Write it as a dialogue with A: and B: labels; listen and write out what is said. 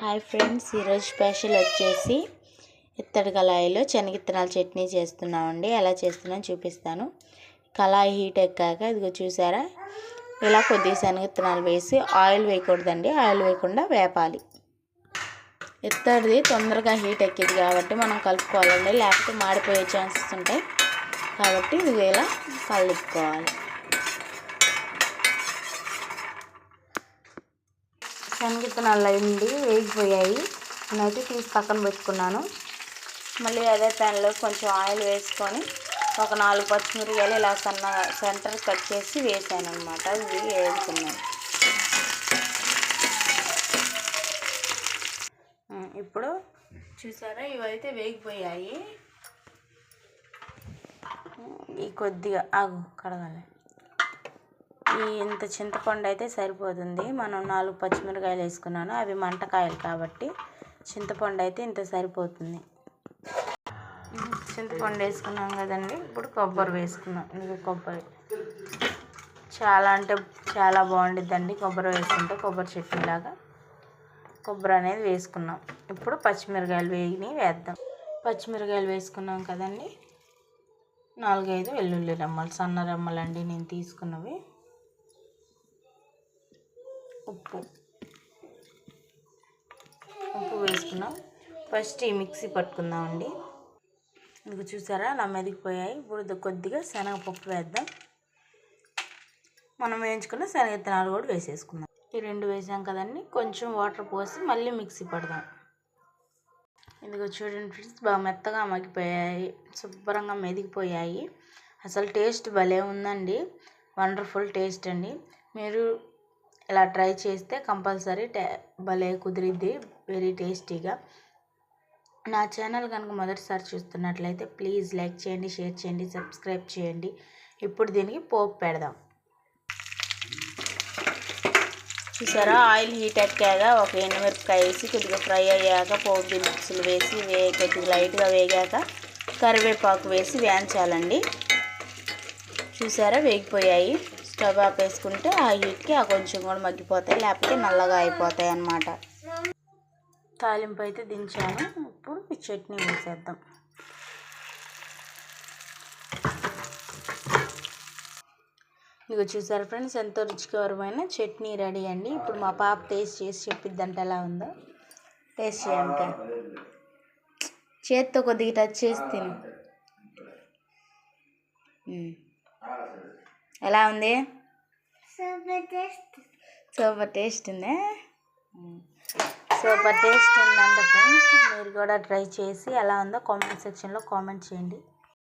A: Hi friends ఈరోజు special వచ్చేసి ఇత్తడి కళాయిలో శనగిత్తనాల చట్నీ చేస్తున్నామండి. ఎలా చేస్తున్నాను చూపిస్తాను. కళాయి హీట్ ఎక్కాక ఇదిగో చూసారా? ఇలా కొద్దిగా శనగిత్తనాలు వేసి ఆయిల్ వేయకూడదండి. ఆయిల్ వేయకుండా వేపాలి. ఇత్తడిది తొందరగా హీట్ ఎక్కింది కాబట్టి మనం కలుపుకోవాలండి. లేకపోతే మాడిపోయే ఛాన్సెస్ ఉంటాయి. కాబట్టి ఇది ఇలా కలుపుకోవాలి. శనగిత్తనాలు అయింది వేగిపోయాయి. నేనైతే తీసి పక్కన పెట్టుకున్నాను. మళ్ళీ అదే ప్యాన్లో కొంచెం ఆయిల్ వేసుకొని ఒక నాలుగు పచ్చిమిరకాయలు ఇలా సన్న సెంటర్ కట్ చేసి వేసాను అనమాట ఇవి వేగుతున్నాయి ఇప్పుడు చూసారా? ఇవైతే వేగిపోయాయి. ఈ కొద్దిగా ఆగు కడగాలి. ఈ ఇంత చింతపండు అయితే సరిపోతుంది. మనం నాలుగు పచ్చిమిరకాయలు వేసుకున్నాను. అవి మంటకాయలు కాబట్టి చింతపండు అయితే ఇంత సరిపోతుంది. చింతపండు వేసుకున్నాం కదండి. ఇప్పుడు కొబ్బరి వేసుకున్నాం. ఇది కొబ్బరి. చాలా అంటే చాలా బాగుండిద్దండి కొబ్బరి వేసుకుంటే కొబ్బరి చట్నీలాగా కొబ్బరి అనేది వేసుకున్నాం. ఇప్పుడు పచ్చిమిరకాయలు వేగిని వేద్దాం. పచ్చిమిరకాయలు వేసుకున్నాం కదండి. నాలుగైదు వెల్లుల్లి రెమ్మలు సన్న రెమ్మలు అండి నేను తీసుకున్నవి. ఉప్పు. ఉప్పు వేసుకున్నాం. ఫస్ట్ ఈ మిక్సీ పట్టుకుందామండి. ఇది చూసారా నా మెదిగిపోయాయి. ఇప్పుడు కొద్దిగా శనగపప్పు వేద్దాం. మనం వేయించుకున్న శనగ కూడా వేసేసుకుందాం. ఈ రెండు వేసాం కదండి కొంచెం వాటర్ పోసి మళ్ళీ మిక్సీ పడదాం. ఇదిగో చూడండి ఫ్రెండ్స్ బాగా మెత్తగా మగ్గిపోయాయి శుభ్రంగా మెదిగిపోయాయి. అసలు టేస్ట్ భలే ఉందండి. వండర్ఫుల్ టేస్ట్ అండి. మీరు ఇలా ట్రై చేస్తే కంపల్సరీ టే భలే కుదిరిద్ది వెరీ టేస్టీగా. నా ఛానల్ కనుక మొదటిసారి చూస్తున్నట్లయితే ప్లీజ్ లైక్ చేయండి షేర్ చేయండి సబ్స్క్రైబ్ చేయండి. ఇప్పుడు దీనికి పోపు పెడదాం. చూసారా? ఆయిల్ హీట్ ఎక్కాక ఒక ఎండుమిరపకాయ వేసి కొద్దిగా ఫ్రై అయ్యాక పోపు దినుసులు వేసి వే కొద్దిగా లైట్గా వేగాక కరివేపాకు వేసి వేయించాలండి. చూసారా? వేగిపోయాయి. స్టవ్ ఆపేసుకుంటే ఆ హీట్కి ఆ కొంచెం కూడా మగ్గిపోతాయి లేకపోతే నల్లగా అయిపోతాయి అన్నమాట. తాలింపు అయితే దించాను ఇప్పుడు ఈ చట్నీ వేసేద్దాం. ఇక చూసారు ఫ్రెండ్స్ ఎంతో రుచికరమైన చట్నీ రెడీ అండి. ఇప్పుడు మా పాప టేస్ట్ చేసి చెప్పిద్దంటే ఎలా ఉందో. టేస్ట్ చేయండి. చేత్తో కొద్దిగా టచ్ చేసి తిను. ఎలా ఉంది? Super taste. ఉంది? సూపర్ టేస్ట్ ఉందంట ఫ్రెండ్స్. మీరు కూడా ట్రై చేసి ఎలా ఉందో కామెంట్ సెక్షన్లో కామెంట్ చేయండి.